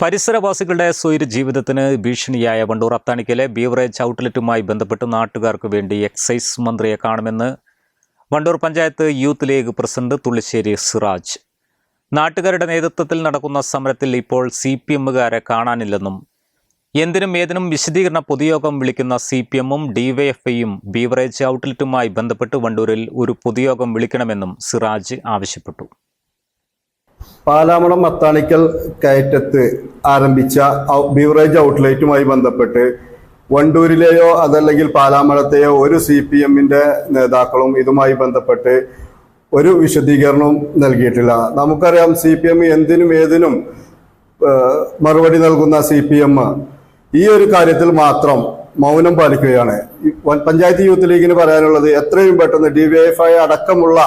പരിസരവാസികളുടെ സ്വൈര ജീവിതത്തിന് ഭീഷണിയായ വണ്ടൂർ അത്താണിക്കലെ ബീവറേജ് ഔട്ട്ലെറ്റുമായി ബന്ധപ്പെട്ട് നാട്ടുകാർക്ക് വേണ്ടി എക്സൈസ് മന്ത്രിയെ കാണുമെന്ന് Wandoor panchayat youth league president Thullisseri Siraj. നാട്ടുകാരുടെ നേതൃത്വത്തിൽ നടക്കുന്ന സമരത്തിൽ ഇപ്പോൾ സി പി എമ്മുകാരെ കാണാനില്ലെന്നും എന്തിനും ഏതിനും വിശദീകരണ പൊതുയോഗം വിളിക്കുന്ന സി പി എമ്മും ഡിവൈഎഫ്ഐയും ബീവറേജ് ഔട്ട്ലെറ്റുമായി ബന്ധപ്പെട്ട് വണ്ടൂരിൽ ഒരു പൊതുയോഗം വിളിക്കണമെന്നും സിറാജ് ആവശ്യപ്പെട്ടു. പാലാമണം മത്താണിക്കൽ കയറ്റത്ത് ആരംഭിച്ച ബീവറേജ് ഔട്ട്ലെറ്റുമായി ബന്ധപ്പെട്ട് വണ്ടൂരിലെയോ അതല്ലെങ്കിൽ പാലാമണത്തെയോ ഒരു സി പി എമ്മിന്റെ നേതാക്കളും ഇതുമായി ബന്ധപ്പെട്ട് ഒരു വിശദീകരണവും നൽകിയിട്ടില്ല. നമുക്കറിയാം സി പി എം എന്തിനും ഏതിനും മറുപടി നൽകുന്ന സി പി എം ഈ ഒരു കാര്യത്തിൽ മാത്രം മൗനം പാലിക്കുകയാണ്. പഞ്ചായത്ത് യൂത്ത് ലീഗിന് പറയാനുള്ളത് എത്രയും പെട്ടെന്ന് ഡി വി എഫ് ഐ അടക്കമുള്ള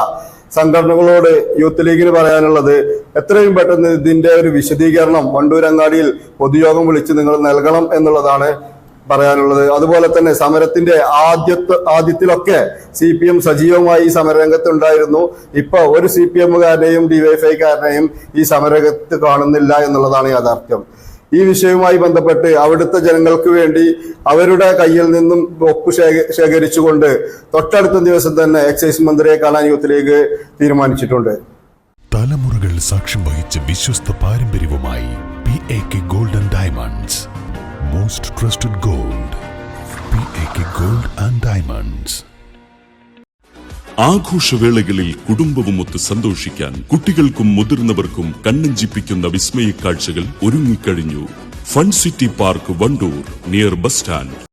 സംഘടനകളോട് യൂത്ത് ലീഗിന് പറയാനുള്ളത് എത്രയും പെട്ടെന്ന് ഇതിന്റെ ഒരു വിശദീകരണം വണ്ടൂരങ്ങാടിയിൽ പൊതുയോഗം വിളിച്ച് നിങ്ങൾ നൽകണം എന്നുള്ളതാണ് പറയാനുള്ളത്. അതുപോലെ തന്നെ സമരത്തിന്റെ ആദ്യത്തെ ആദ്യത്തിലൊക്കെ സി പി എം സജീവമായി ഈ സമരരംഗത്ത് ഉണ്ടായിരുന്നു ഇപ്പൊ ഒരു സി പി എമ്മുകാരനെയും ഡിവൈഫൈക്കാരനെയും ഈ സമരരംഗത്ത് കാണുന്നില്ല എന്നുള്ളതാണ് യാഥാർത്ഥ്യം. ഈ വിഷയവുമായി ബന്ധപ്പെട്ട് അവിടുത്തെ ജനങ്ങൾക്ക് വേണ്ടി അവരുടെ കയ്യിൽ നിന്നും ഒപ്പ് ശേഖ- ശേഖരിച്ചുകൊണ്ട് തൊട്ടടുത്ത ദിവസം തന്നെ എക്സൈസ് മന്ത്രിയെ കാണാൻ യൂത്ത് തീരുമാനിച്ചിട്ടുണ്ട്. തലമുറകൾ സാക്ഷ്യം വഹിച്ച വിശ്വസ്ത പാരമ്പര്യവുമായി P A K golden diamonds most trusted gold P A K gold and diamonds ആഘോഷവേളകളിൽ കുടുംബവുമൊത്ത് സന്തോഷിക്കാൻ കുട്ടികൾക്കും മുതിർന്നവർക്കും കണ്ണഞ്ചിപ്പിക്കുന്ന വിസ്മയ കാഴ്ചകൾ ഒരുങ്ങിക്കഴിഞ്ഞു. Fun city park Wandoor near bus stand.